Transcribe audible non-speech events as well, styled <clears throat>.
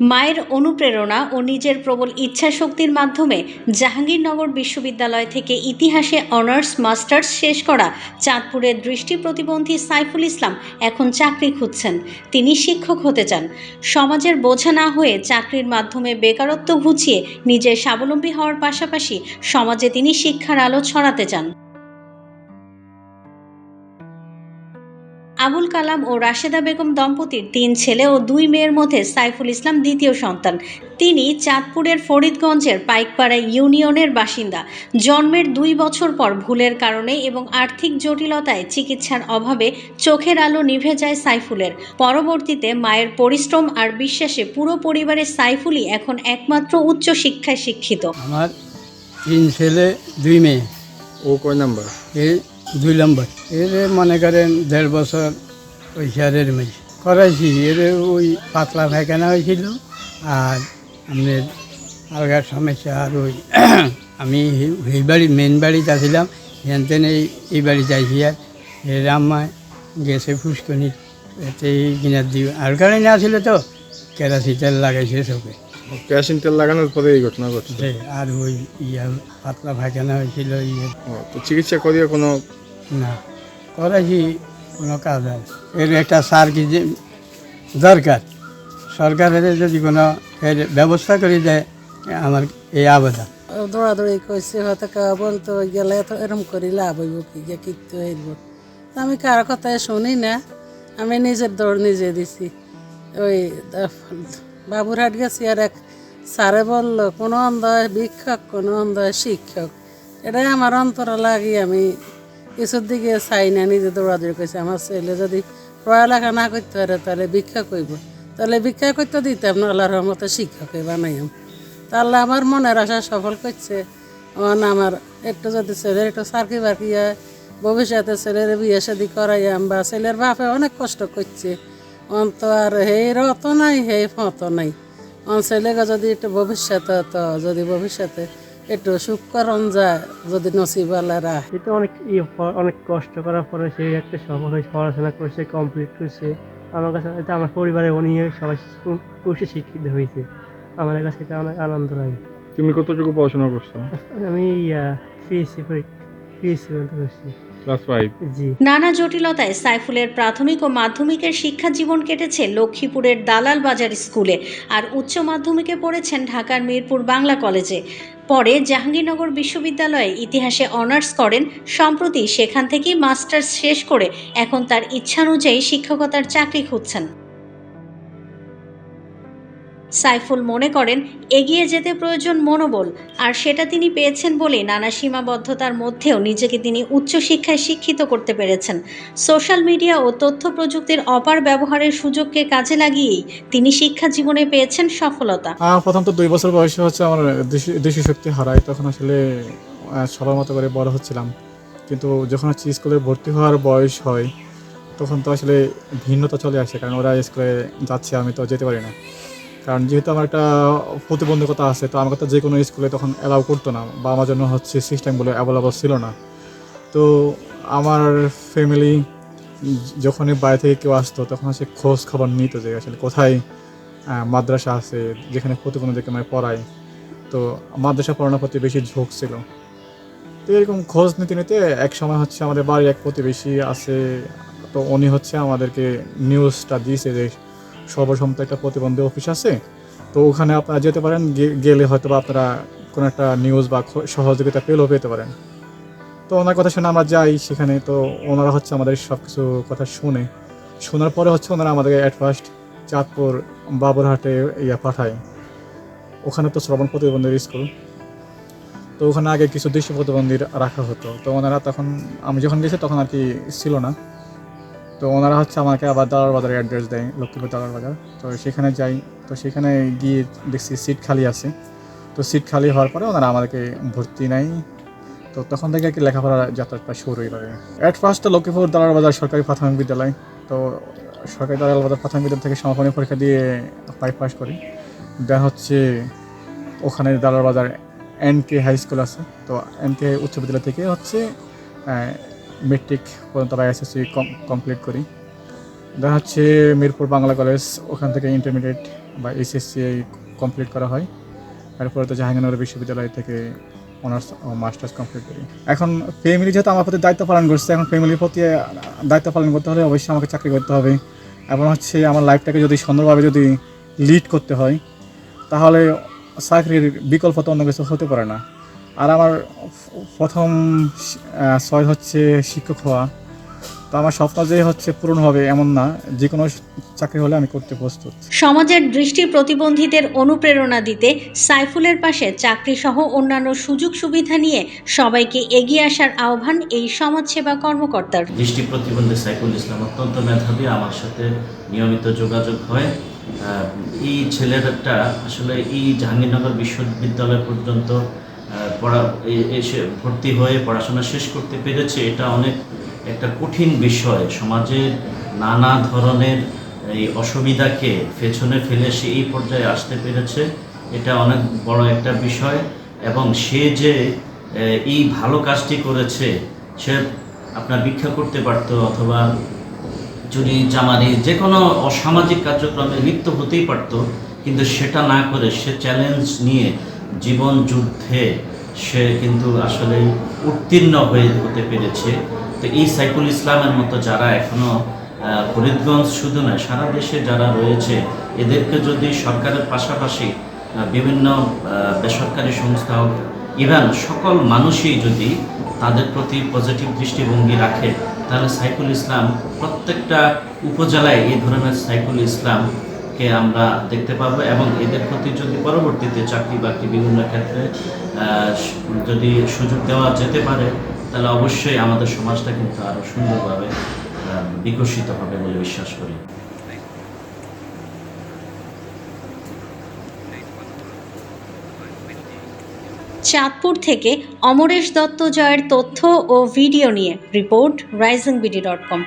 মায়ের অনুপ্রেরণা ও নিজের প্রবল ইচ্ছাশক্তির মাধ্যমে জাহাঙ্গীরনগর বিশ্ববিদ্যালয় থেকে ইতিহাসে অনার্স, মাস্টার্স শেষ করা চাঁদপুরের দৃষ্টি প্রতিবন্ধী সাইফুল ইসলাম এখন চাকরি খুঁজছেন। তিনি শিক্ষক হতে চান। সমাজের বোঝা না হয়ে চাকরির মাধ্যমে বেকারত্ব ঘুচিয়ে নিজের স্বাবলম্বী হওয়ার পাশাপাশি সমাজে তিনি শিক্ষার আলো ছড়াতে চান। আবুল কালাম ও রাশেদা বেগম দম্পতির তিন ছেলে ও দুই মেয়ের মধ্যে সাইফুল ইসলাম দ্বিতীয় সন্তান। তিনি চাঁদপুরের ফরিদগঞ্জের পাইকপাড়া ইউনিয়নের বাসিন্দা। জন্মের দুই বছর পর ভুলের কারণে এবং আর্থিক জটিলতায় চিকিৎসার অভাবে চোখের আলো নিভে যায় সাইফুলের। পরবর্তীতে মায়ের পরিশ্রম আর বিশ্বাসে পুরো পরিবারের সাইফুলই এখন একমাত্র উচ্চ শিক্ষায় শিক্ষিত। আমার তিন ছেলে দুই মেয়ে। ও কয় নাম্বার? দুই নম্বর। এর মনে করেন দেড় বছর ওই শেয়ারের মেয়ে। করাইছি, এর ওই পাতলা পায়খানা হয়েছিল আর আমাদের আলগার সমস্যা আর ওই <clears throat> আমি এই- বাড়ি মেন বাড়িতে আসছিলাম এখান থেকে এই এই বাড়ি যাইছি আর এর আম্মায় গেছে ফুসকনি। এতে কিনার দিব আর কারণে আসছিল তো কেরাসি তেল লাগাইছে চোখে কেরাসিন তেল লাগানোর পরে এই ঘটনা ঘটছে। আর ওই ইয়া পাতলা পায়খানা হয়েছিল ইয়ে। তো চিকিৎসা করিয়ে কোনো না করাইছি কোনো কাজ হয় এর একটা সার কি যে দরকার। সরকারের যদি কোনো এর ব্যবস্থা করে দেয় আমার এই আবেদন। দৌড়াদৌড়ি করছে হয়তো কেউ বলতো গেলে তো এরম করি লাভ হইব কি গিয়ে কিনতে হইব। আমি কারও কথা শুনি না আমি নিজের দৌড় নিজে দিছি। ওই বাবুরহাট গেছি আর এক স্যারে বলল, কোনো অন্ধ ভিক্ষক, কোনো অন্ধ শিক্ষক। এটাই আমার অন্তর লাগি, আমি কিছুর দিকে চাই না, নিজে দৌড়াদৌড়ি করছি। আমার ছেলে যদি পড়ালেখা না করতে পারে, তাহলে ভিক্ষা করব তাহলে ভিক্ষা করতে দিতাম না আল্লাহর রহমতে শিক্ষকে বানাইম তাহলে আমার মনের আশা সফল করছে। অন আমার একটু যদি ছেলের একটু সার্কি বার্কি হয়, ভবিষ্যতে ছেলের বিয়ে শাদি করাইয়াম বা ছেলের বাপে অনেক কষ্ট করছে। অন্ত আর হেই রত নাই হেই ফত নাই। অন ছেলেকে যদি একটু ভবিষ্যতে তো যদি ভবিষ্যতে একটু সুখ করন যায় যদি নসিবালা রাখ এটা অনেক ইয়ে অনেক কষ্ট করার পরে সে একটা সফল হয়েছে পড়াশোনা করছে কমপ্লিট করছে। আমার কাছে এটা আমার পরিবারে উনি সবাই সুশি শিক্ষিত হয়েছে। আমার কাছে এটা অনেক আনন্দ লাগে। তুমি কতটুকু পড়াশোনা করছ? আমি পিএসসি পিএসসি পর্যন্ত করছি। নানা জটিলতায় সাইফুলের প্রাথমিক ও মাধ্যমিকের শিক্ষা জীবন কেটেছে লক্ষ্মীপুরের দালাল বাজার স্কুলে আর উচ্চ মাধ্যমিকে পড়েছেন ঢাকার মিরপুর বাংলা কলেজে। পরে জাহাঙ্গীরনগর বিশ্ববিদ্যালয়ে ইতিহাসে অনার্স করেন সম্প্রতি সেখান থেকেই মাস্টার্স শেষ করে এখন তার ইচ্ছানুযায়ী শিক্ষকতার চাকরি খুঁজছেন। সাইফুল মনে করেন, এগিয়ে যেতে প্রয়োজন মনোবল, আর সেটা তিনি পেয়েছেন বলে নানা সীমাবদ্ধতার মধ্যেও নিজেকে তিনি উচ্চশিক্ষায় শিক্ষিত করতে পেরেছেন। সোশ্যাল মিডিয়া ও তথ্য প্রযুক্তির অপার ব্যবহারের সুযোগকে কাজে লাগিয়েই তিনি শিক্ষা জীবনে পেয়েছেন সফলতা। প্রথম তো দুই বছর বয়সে হচ্ছে আমার দৃষ্টি দৃষ্টিশক্তি হারায়, তখন আসলে সবার মতো করে বড় হচ্ছিলাম। কিন্তু যখন হচ্ছে স্কুলে ভর্তি হওয়ার বয়স হয়, তখন তো আসলে ভিন্নতা চলে আসে, কারণ ওরা স্কুলে যাচ্ছে, আমি তো যেতে পারি না। কারণ যেহেতু আমার একটা প্রতিবন্ধকতা আছে, তো আমাকে তো যে কোনো স্কুলে তখন অ্যালাউ করতো না বা আমার জন্য হচ্ছে সিস্টেমগুলো অ্যাভেলেবল ছিল না। তো আমার ফ্যামিলি যখনই বাইরে থেকে কেউ আসতো, তখন সে খোঁজ খবর নিত যে আসলে কোথায় মাদ্রাসা আছে, যেখানে প্রতিবন্ধীকে মানে পড়ায়। তো মাদ্রাসা পড়ানোর প্রতি বেশি ঝোঁক ছিল। তো এরকম খোঁজ নিতে নিতে এক সময় হচ্ছে আমাদের বাড়ির এক প্রতিবেশী আছে, তো উনি হচ্ছে আমাদেরকে নিউজটা দিয়েছে যে সর্বসম্মত একটা প্রতিবন্ধী অফিস আছে। তো ওখানে আপনারা যেতে পারেন গেলে হয়তো আপনারা কোনো একটা নিউজ বা সহযোগিতা পেলেও পেতে পারেন। তো ওনার কথা শুনে আমরা যাই সেখানে, তো ওনারা হচ্ছে আমাদের সব কিছু কথা শুনে। শোনার পরে হচ্ছে ওনারা আমাদেরকে অ্যাট ফার্স্ট চাঁদপুর বাবুরহাটে ইয়া পাঠায়। ওখানে তো শ্রবণ প্রতিবন্ধীর স্কুল তো ওখানে আগে কিছু দৃষ্টি প্রতিবন্ধীর রাখা হতো। তো ওনারা তখন, আমি যখন গেছি তখন আর কি ছিল না। তো ওনারা হচ্ছে আমাকে আবার দালার বাজারে অ্যাড্রেস দেয়, লক্ষ্মীপুর দালার বাজার তো সেখানে যাই, তো সেখানে গিয়ে দেখছি সিট খালি আছে। তো সিট খালি হওয়ার পরে ওনারা আমাদেরকে ভর্তি নেয়। তো তখন থেকে আর কি লেখাপড়ার যাত্রাটা শুরু হয়ে অ্যাট ফার্স্ট লক্ষ্মীপুর দালার বাজার সরকারি প্রাথমিক বিদ্যালয়। তো সরকারি দালাল বাজার প্রাথমিক বিদ্যালয় থেকে সমাপনী পরীক্ষা দিয়ে ফাইভ পাস করি। দেন হচ্ছে ওখানে দালার বাজার এন কে হাই স্কুল আছে। তো এন কে উচ্চ বিদ্যালয় থেকে হচ্ছে মেট্রিক পর্যন্ত বা এসএসসি কমপ্লিট করি। দেখা হচ্ছে মিরপুর বাংলা কলেজ, ওখান থেকে ইন্টারমিডিয়েট বা এইচএসসি কমপ্লিট করা হয়। তারপরে তো জাহাঙ্গীরনগর বিশ্ববিদ্যালয় থেকে অনার্স ও মাস্টার্স কমপ্লিট করি। এখন ফ্যামিলি যেহেতু আমার প্রতি দায়িত্ব পালন করছে, এখন ফ্যামিলির প্রতি দায়িত্ব পালন করতে হলে অবশ্যই আমাকে চাকরি করতে হবে। এবং হচ্ছে আমার লাইফটাকে যদি সুন্দরভাবে যদি লিড করতে হয়, তাহলে চাকরির বিকল্প তো অন্য কিছু হতে পারে না। আর আমার প্রথম ছয় হচ্ছে শিক্ষক হওয়া। তো আমার স্বপ্ন যে হচ্ছে পূরণ হবে এমন না যে কোনো চাকরি হলে আমি করতে প্রস্তুত। সমাজের দৃষ্টি প্রতিবন্ধীদের অনুপ্রেরণা দিতে সাইফুলের পাশে চাকরি সহ অন্যান্য সুযোগ সুবিধা নিয়ে সবাইকে এগিয়ে আসার আহ্বান এই সমাজসেবা কর্মকর্তার। দৃষ্টি প্রতিবন্ধী সাইফুল ইসলাম অত্যন্ত মেধাবী আমার সাথে নিয়মিত যোগাযোগ হয়। এই ছেলেটা আসলে এই জাহাঙ্গীরনগর বিশ্ববিদ্যালয় পর্যন্ত পড়া এসে ভর্তি হয়ে পড়াশোনা শেষ করতে পেরেছে, এটা অনেক একটা কঠিন বিষয়। সমাজের নানা ধরনের এই অসুবিধাকে পেছনে ফেলে সে এই পর্যায়ে আসতে পেরেছে, এটা অনেক বড় একটা বিষয়। এবং সে যে এই ভালো কাজটি করেছে, সে আপনার ভিক্ষা করতে পারতো, অথবা চুরি, চামারি যে কোনো অসামাজিক কার্যক্রমে লিপ্ত হতেই পারত, কিন্তু সেটা না করে সে চ্যালেঞ্জ নিয়ে জীবন যুদ্ধে সে কিন্তু আসলে উত্তীর্ণ হয়ে হতে পেরেছে। তো এই সাইফুল ইসলামের মতো যারা এখনও ফরিদগঞ্জ শুধু নয়, সারা দেশে যারা রয়েছে, এদেরকে যদি সরকারের পাশাপাশি বিভিন্ন বেসরকারি সংস্থা হোক ইভেন সকল মানুষই যদি তাদের প্রতি পজিটিভ দৃষ্টিভঙ্গি রাখে, তাহলে সাইফুল ইসলাম প্রত্যেকটা উপজেলায় এই ধরনের সাইফুল ইসলামকে আমরা দেখতে পাবো এবং এদের প্রতি যদি পরবর্তীতে চাকরি বাকরি বিভিন্ন ক্ষেত্রে যদি সুযোগ দেওয়া যেতে পারে, তাহলে অবশ্যই আমাদের সমাজটা কিন্তু আরও সুন্দরভাবে বিকশিত হবে বলে বিশ্বাস করি। চাঁদপুর থেকে অমরেশ দত্ত জয়ের তথ্য ও ভিডিও নিয়ে report Rising BD dot com.